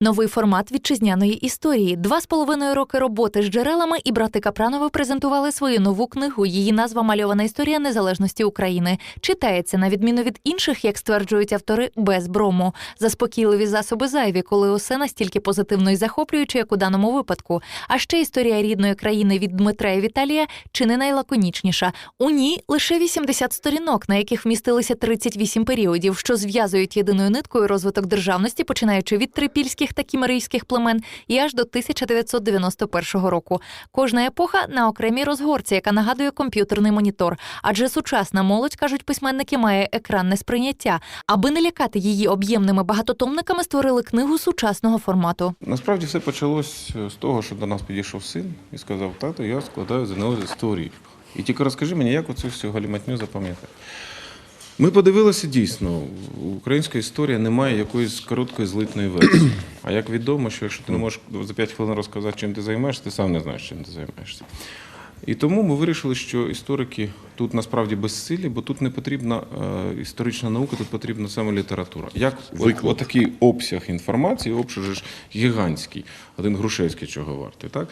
Новий формат вітчизняної історії. Два з половиною роки роботи з джерелами і брати Капранови презентували свою нову книгу. Її назва Мальована історія незалежності України. Читається на відміну від інших, як стверджують автори, без брому. Заспокійливі засоби зайві, коли усе настільки позитивно і захоплююче, як у даному випадку. А ще історія рідної країни від Дмитра і Віталія чи не найлаконічніша. У ній лише 80 сторінок, на яких вмістилися 38 періодів, що зв'язують єдиною ниткою розвиток державності, починаючи від трипільських та кімерійських племен і аж до 1991 року. Кожна епоха на окремій розгорці, яка нагадує комп'ютерний монітор. Адже сучасна молодь, кажуть письменники, має екранне сприйняття. Аби не лякати її об'ємними багатотомниками, створили книгу сучасного формату. Насправді все почалось е, з того, що до нас підійшов син і сказав, тато, я складаю ЗНО з історії. І тільки розкажи мені, як оцю всю галіматню запам'ятати. Ми подивилися дійсно, українська історія не має якоїсь короткої злитної версії. А як відомо, що якщо ти не можеш за 5 хвилин розказати, чим ти займаєшся, ти сам не знаєш, чим ти займаєшся. І тому ми вирішили, що історики тут насправді безсилі, бо тут не потрібна е, історична наука, тут потрібна саме література. Як отакий обсяг інформації, обсяг ж гігантський, один Грушевський чого вартий, так?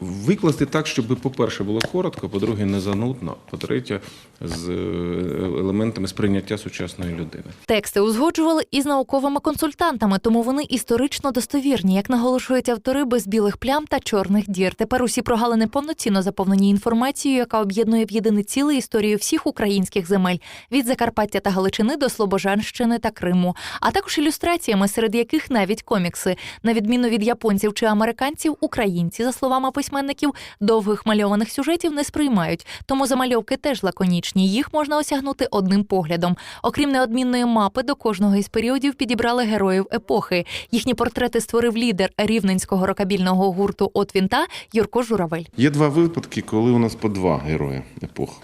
Викласти так, щоб, по-перше, було коротко, по-друге, не занудно, по-третє, з елементами сприйняття сучасної людини. Тексти узгоджували із науковими консультантами, тому вони історично достовірні, як наголошують автори без білих плям та чорних дір. Тепер усі прогалини повноцінно заповнені інформацією, яка об'єднує в єдине ціле історію всіх українських земель від Закарпаття та Галичини до Слобожанщини та Криму, а також ілюстраціями, серед яких навіть комікси. На відміну від японців чи американців, українці, за словами письменників, довгих мальованих сюжетів не сприймають. Тому замальовки теж лаконічні. Їх можна осягнути одним поглядом. Окрім неодмінної мапи, до кожного із періодів підібрали героїв епохи. Їхні портрети створив лідер рівненського рокабільного гурту От Вінта Юрко Журавель. Є два випадки, коли у нас по два герої епох.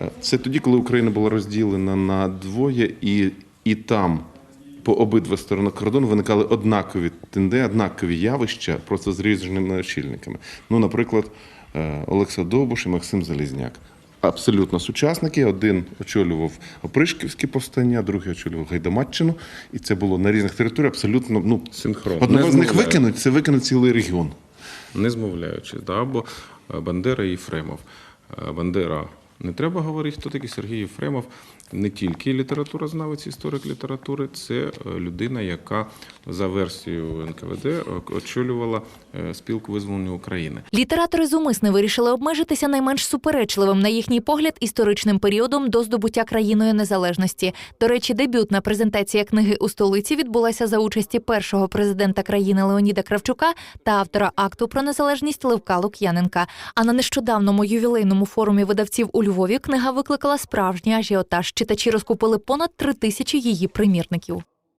Е, Це тоді, коли Україна була розділена на двоє, і, і там по обидва сторони кордону виникали однакові тенде, однакові явища, просто з різними очільниками. Ну, наприклад, е, Олекса Довбуш і Максим Залізняк. Абсолютно сучасники. Один очолював Опришківське повстання, другий очолював Гайдамаччину. І це було на різних територіях абсолютно ну, Синхронно. Одного з них викинуть, це викинуть цілий регіон. Не змовляючись, да? або е, Бандера і Єфремов. Е, Бандера не треба говорити, хто такий Сергій Єфремов. Не тільки літературознавець, історик літератури, це е, людина, яка за версією НКВД е, очолювала е, спілку визволення України. Літератори зумисне вирішили обмежитися найменш суперечливим, на їхній погляд, історичним періодом до здобуття країною незалежності. До речі, дебютна презентація книги у столиці відбулася за участі першого президента країни Леоніда Кравчука та автора акту про незалежність Левка Лук'яненка. А на нещодавному ювілейному форумі видавців у Львові книга викликала справжній ажіотаж. Читачі розкупили понад три тисячі її примірників.